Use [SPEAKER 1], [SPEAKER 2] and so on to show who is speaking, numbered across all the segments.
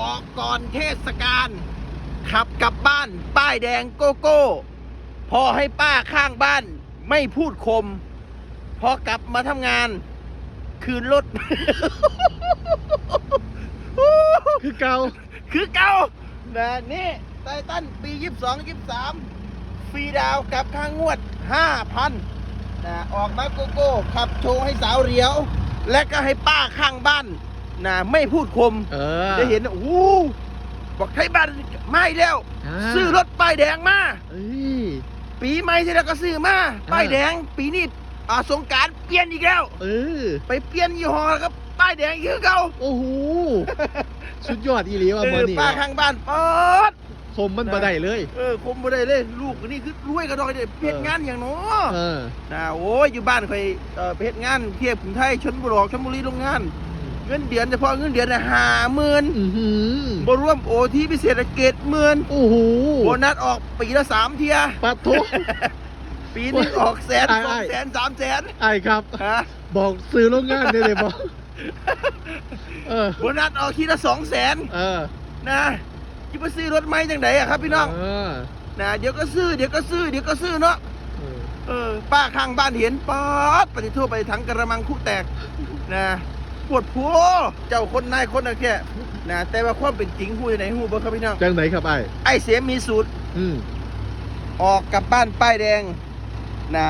[SPEAKER 1] ออกก่อนเทศกาลขับกลับบ้านป้ายแดงโกโก้ พอให้ป้าข้างบ้าน ไม่พูดคม พอกลับมาทำงาน คืนรถ
[SPEAKER 2] คือเก่า
[SPEAKER 1] คือเก่านะนี่ไททันปี 22 23 ฟรีดาวกับค่างวด 5,000นะออกมาโกโก้ ขับโชว์ให้สาวเหลียว และก็ให้ป้าข้างบ้าน นะไม่พูดคม
[SPEAKER 2] เออ
[SPEAKER 1] ได้เห็นนะโอ้โหบอกไทยบ้านไม่แล้ว
[SPEAKER 2] อ่า
[SPEAKER 1] ซื้อรถป้ายแดงมา
[SPEAKER 2] เอ้ย
[SPEAKER 1] ปีใหม่ที่แล้วก็ซื้อมาป้ายแดง ปีนี้อ่าสงกรารเปลี่ยนอีกแล้ว
[SPEAKER 2] เออ
[SPEAKER 1] ไปเปลี่ยนยี่ห้อแล้วก็ป้ายแดงอีกคือเก่า
[SPEAKER 2] โอ้โห สุดยอดอีหลีว่ะ
[SPEAKER 1] เอ
[SPEAKER 2] มื้
[SPEAKER 1] อ
[SPEAKER 2] อนี้
[SPEAKER 1] ป้าข้างบ้านเปิด
[SPEAKER 2] คมมันบ่ได้เลย
[SPEAKER 1] เออคมบ่ได้เลย ลูกนี่คือรวยกระดอยเด็ดเพชรงานอย่างเนาะ
[SPEAKER 2] เออ
[SPEAKER 1] นะโอ้ยอยู่บ้านเคยเอ่อเพชรงานเทียบกรุงไทยชนบุรีชนบุรีโรงงาน เงินเดือนเฉพาะเงินเดือนน่ะห้าหมื่น
[SPEAKER 2] อือหือ
[SPEAKER 1] บ่รวมโอทีพิเศษเกตหมื่น
[SPEAKER 2] โอ้โห
[SPEAKER 1] โบนัสออกปีละสามเทีย
[SPEAKER 2] ปัดโท
[SPEAKER 1] ปีหนึงออกแสน
[SPEAKER 2] ไอ้
[SPEAKER 1] สอง
[SPEAKER 2] ไอ้
[SPEAKER 1] แสนสามแสน
[SPEAKER 2] ไอ้ครับ
[SPEAKER 1] ฮะ
[SPEAKER 2] บอกซื้อโรงงานได้เลยบอกเออ
[SPEAKER 1] โบนัสออกทีละสองแสน
[SPEAKER 2] เออ
[SPEAKER 1] นะจะไปซื้อรถไหมจังไดอะครับพี่น้อง
[SPEAKER 2] เออ
[SPEAKER 1] นะเดี๋ยวก็ซื้อเดี๋ยวก็ซื้อเดี๋ยวก็ซื้อเนาะ
[SPEAKER 2] เออ
[SPEAKER 1] เออป้าข้างบ้านเห็นป๊อดปฏิทั่วไปทั้งกระมังคู่แตกนะ ปวดพัวเจ้าคนนายคนนะแค่นะแต่ว่าความเป็นจริงหูอยู่ไหนหูบ่ครับพี่น้อง
[SPEAKER 2] จังไหนครับไอ้
[SPEAKER 1] ไอ้เสียมีสูตร
[SPEAKER 2] อืม
[SPEAKER 1] ออกกลับบ้านป้ายแดงนะ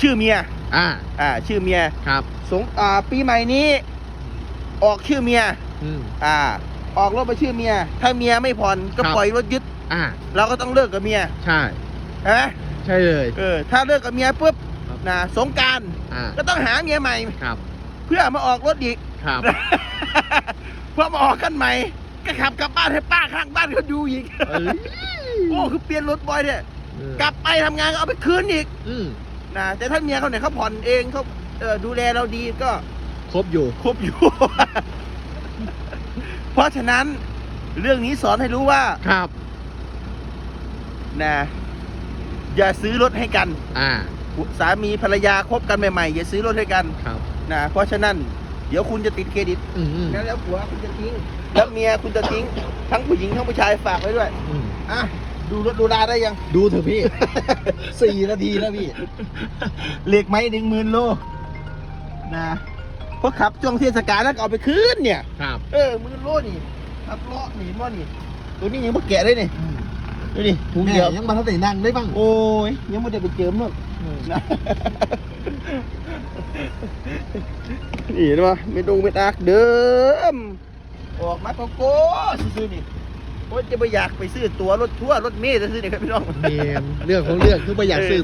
[SPEAKER 1] ชื่อเมีย
[SPEAKER 2] อ่า
[SPEAKER 1] อ่า ชื่อเมีย
[SPEAKER 2] ครับ
[SPEAKER 1] สงอ่าปีใหม่นี้ ออกชื่อเมีย
[SPEAKER 2] อืม
[SPEAKER 1] อ่า ออกรถไปชื่อเมีย ถ้าเมียไม่ผ่อนก็
[SPEAKER 2] ครับ
[SPEAKER 1] ปล่อยรถยึด
[SPEAKER 2] อ่า
[SPEAKER 1] เราก็ต้องเลิกกับเมีย
[SPEAKER 2] ใช่
[SPEAKER 1] ใช่ไหม
[SPEAKER 2] ใช่เลย
[SPEAKER 1] เออ ถ้าเลิกกับเมียปุ๊บ
[SPEAKER 2] ครับ
[SPEAKER 1] นะสงกราร
[SPEAKER 2] อ่า
[SPEAKER 1] ก็ต้องหาเมียใหม่
[SPEAKER 2] ครับ
[SPEAKER 1] เพื่อมาออกรถอีก
[SPEAKER 2] ครับ
[SPEAKER 1] เพื่อมาออกกันใหม่ก็ขับกลับบ้านให้ป้าข้างบ้านเขาดูอีก
[SPEAKER 2] เอ้ย
[SPEAKER 1] โอ้คือเปลี่ยนรถบ่อยเนี่ย
[SPEAKER 2] เออก
[SPEAKER 1] ลับไปทำงานก็เอาไปคืนอีก
[SPEAKER 2] อืม
[SPEAKER 1] นะแต่ถ้าเมียเขาเนี่ยเขาผ่อนเองเขาเออดูแลเราดีก็
[SPEAKER 2] ครบอยู่
[SPEAKER 1] ครบอยู่ เพราะฉะนั้นเรื่องนี้สอนให้รู้ว่า
[SPEAKER 2] ครับ
[SPEAKER 1] นะอย่าซื้อรถให้กัน
[SPEAKER 2] อ่า
[SPEAKER 1] สามีภรรยาคบกันใหม่ๆอย่าซื้อรถให้กัน
[SPEAKER 2] ครับ
[SPEAKER 1] นะเพราะฉะนั้นเดี๋ยวคุณจะติดเครดิต
[SPEAKER 2] อืมอืม
[SPEAKER 1] แล้วแล้วผัวคุณจะทิ้ง แล้วเมียคุณจะทิ้ง ทั้งผู้หญิงทั้งผู้ชายฝากไว้ด้วย
[SPEAKER 2] อืม
[SPEAKER 1] อะดูรถดูลาได้ยัง
[SPEAKER 2] ดูเถอะพี่ สี่นาทีแล้วพี่
[SPEAKER 1] เหล็กไม้หนึ่งหมื่นโลนะเพราะขับช่วงเทศกาลแล้วก็เอาไปคืนเนี่ย
[SPEAKER 2] ครับ
[SPEAKER 1] เออหมื่นโลนี่ขับเลาะหนีว่านี่ ตัวนี้ยังไม่แกะเลยนี่ ดูดิถุง
[SPEAKER 2] แม่
[SPEAKER 1] เดียว
[SPEAKER 2] ยังมาทันได้นั่งได้บ้าง
[SPEAKER 1] โอ้ย ยังไม่ได้ไปเจิมนู่นนะนี่เห็นปะไม่ดงไม่อักเดิม ออกมาโกโก้ซื้อๆนี่โอ้ยจะไปอยากไปซื้อตั๋วรถทัวร์รถเมล์จะซื้อนี่ครับพี่น้อง
[SPEAKER 2] เมนเรื่องของเรื่องคือไม่อยากซื้อ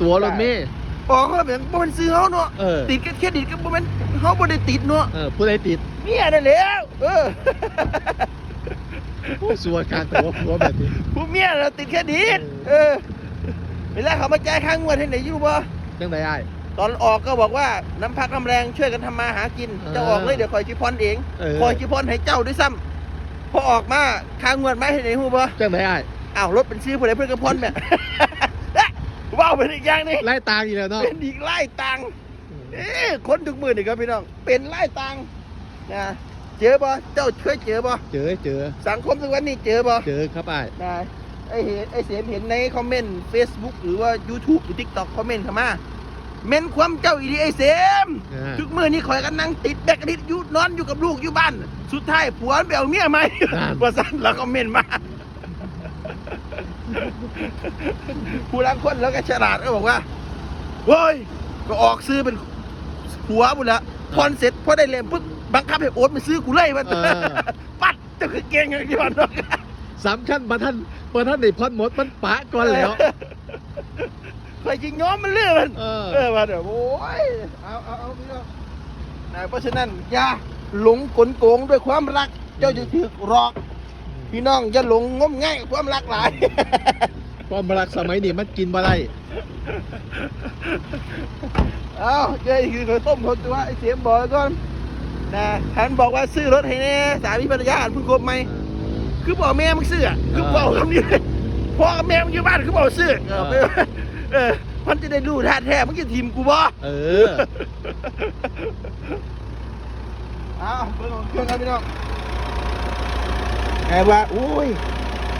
[SPEAKER 2] ตัวรถเมย์
[SPEAKER 1] ออกเขาแบบบ่มันซื้อเขาเนาะ
[SPEAKER 2] เออ
[SPEAKER 1] ติดกันเครดิตก็บ่แมันเขาบ่ได้ติดเนาะ
[SPEAKER 2] เออผู้ใดติด
[SPEAKER 1] เมียนั่นแหล้วเออ
[SPEAKER 2] สัวการตัวหัวแบบนี้
[SPEAKER 1] ผู้เมียเราติดเครดิตเออเวลาเขามาจ่ายค่างวดให้ไหนอยู่บ่
[SPEAKER 2] จังไดไอ้าย
[SPEAKER 1] ตอนออกก็บอกว่าน้ำพักน้ำแรงช่วยกันทำมาหากิน
[SPEAKER 2] เออ
[SPEAKER 1] เจ้าออกเลยเดี๋ยวคอยชิพรเอง
[SPEAKER 2] เออ
[SPEAKER 1] คอยชิพรให้เจ้าด้วยซ้ำพอออกมาค่างวดไม่ให้ไหนหูบ่
[SPEAKER 2] จังไดไอ้าย
[SPEAKER 1] อ้าวรถเป็นซื้อผู้ใดเพื่อนกระพรแม่เอ๊ะว้าวเป็นอีกอย่างหนึง
[SPEAKER 2] ไล่ตามอีกแล้วเนาะ
[SPEAKER 1] เป็นอีกไล่ตังค์เอ๊ะคนทุกมือนี่ครับพี่น้อง เป็นไล่ตังค์นะ เจอบ่เจ้าเคยเจอบ่
[SPEAKER 2] เจอเจอ
[SPEAKER 1] สังคมทุกวันนี้เจอบ่
[SPEAKER 2] เจอครับไอ้าย
[SPEAKER 1] นะไอเห็นไอเสียมเห็นในคอมเมนต์ Facebook หรือว่า YouTube หรือ TikTok คอมเมนต์เข้ามาเม้นความเจ้าอีดีไอเสียม
[SPEAKER 2] อ่า
[SPEAKER 1] ทุกมือนี่คอยกันนั่งติดแบกกระดิษอยู่นอนอยู่กับลูกอยู่บ้าน สุดท้ายผัวมันไปเอาเมียใหม่
[SPEAKER 2] นั่น
[SPEAKER 1] ว่าสั่นแล้วคอมเมนต์มาผู้รังคนแล้วก็ฉลาดก็บอกว่าเฮ้ยก็ออกซื้อเป็นผัวบุญละพรเสร็จพอได้เล่มปุ๊บ บังคับให้โอ๊ตมาซื้อกูเลยมัน
[SPEAKER 2] เออ
[SPEAKER 1] ปัดเจะคือเก่งอย่างที่มันบอก
[SPEAKER 2] สำคัญมาท่านมาท่านในพอดหมดมันปะก่อนแล้ว
[SPEAKER 1] เคยจริงย้อมมันเลื่อนมัน
[SPEAKER 2] เออ
[SPEAKER 1] เออมาเดี๋ยวโอ้ย เอาเอาเอาพี่น้องนะเพราะฉะนั้นอย่าหลงกลโกงด้วยความรัก เจ้าจะถูกหลอก พี่น้องอย่าหลงงมง่ายกับความรักหลาย
[SPEAKER 2] ความรักสมัยนี้มันกินบ่ได้
[SPEAKER 1] เอาเจ้าคือข้าวต้มคนตัวไอ้เสียมบอกไว้ก่อน นะท่านบอกว่าซื้อรถให้แน่สามีภรรยาอันเพิ่งคบไหมคือบอกแม่มึงซื้ออะคือบอกคำนี้เลยพ่อกับแม่มึงอยู่บ้านคือบอกซื้อเออไปเออมันจะได้รู้ท่าแท้มึงจะทีมกูบ่
[SPEAKER 2] เออ
[SPEAKER 1] อ้าวเบิ่งของเครื่องกันพี่น้องไงว่าอุ้ย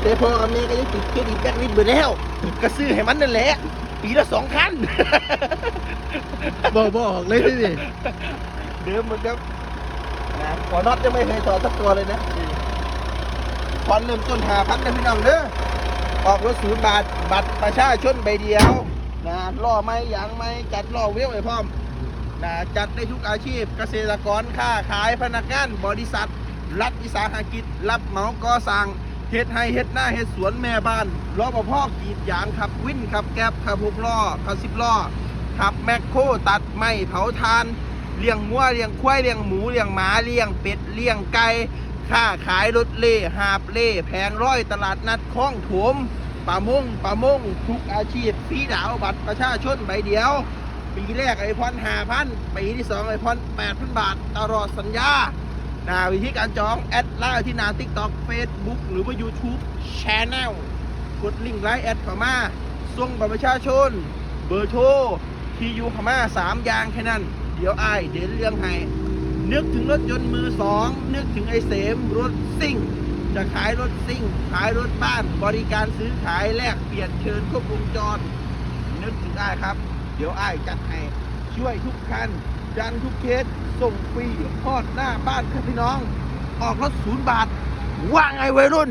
[SPEAKER 1] แต่พอกับเมย์ก็ยังติดเครดิตแบ็กวินเบิดแล้วก็ซื้อให้มันนั่นแหละปีละสองคัน
[SPEAKER 2] บอกบอกเลยที่นี่
[SPEAKER 1] เดิมเหมือนกับ นะขอน็อตยังไม่เคยต่อสักตัวเลยนะพอนเริ่มต้นหาพันนะพี่น้องเด้อออกรถศูนย์บาท บัตรประชาชนใบเดียวนะล่อไม่ยางไม่จัดล่อเวลไอ้พร้อมนะจัดได้ทุกอาชีพเกษตรกรค้าขายพนักงานบริษัท รัฐวิสาหกิจ รับเหมาก่อสร้างเฮ็ดให้เฮ็ดหน้าเฮ็ดสวนแม่บ้านรอปภกรีดยางขับวินขับแก๊บขับหกล้อขับสิบล้อขับแมคโครตัดไม้เผาทาน เลี้ยงงัวเลี้ยงควายเลี้ยงหมูเลี้ยงหมาเลี้ยงเป็ดเลี้ยงไก่ค้าขายรถเล่หาบเล่แผงร้อยตลาดนัดคลองถมป่ามงป่ามงทุกอาชีพฟีดาวบัตรประชาชนใบเดียว ปีแรกไอพอนห้าพันปีที่สองไอพอนแปดพันบาท ตลอดสัญญานะวิธีการจอง แอดไลน์ที่นาทิกตอกเฟซบุ๊กหรือว่า YouTube Channel กดลิงก์ไลน์แอดเข้ามาส่งบัตรประชาชน เบอร์โทรที่อยู่พม่าสามอย่างแค่นั้น เดี๋ยวอ้ายเดี๋ยวเรื่องให้นึกถึงรถยนต์มือสองนึกถึงไอ้เสมรถซิ่ง จะขายรถซิ่ง ขายรถบ้าน บริการซื้อขายแลกเปลี่ยนเชิญครบวงจร นึกถึงไอ้ครับ เดี๋ยวอ้ายจัดให้ช่วยทุกคันยันทุกเคสส่งฟรีทอดหน้าบ้านครับพี่น้อง ออกรถศูนย์บาท ว่าไงวัยรุ่น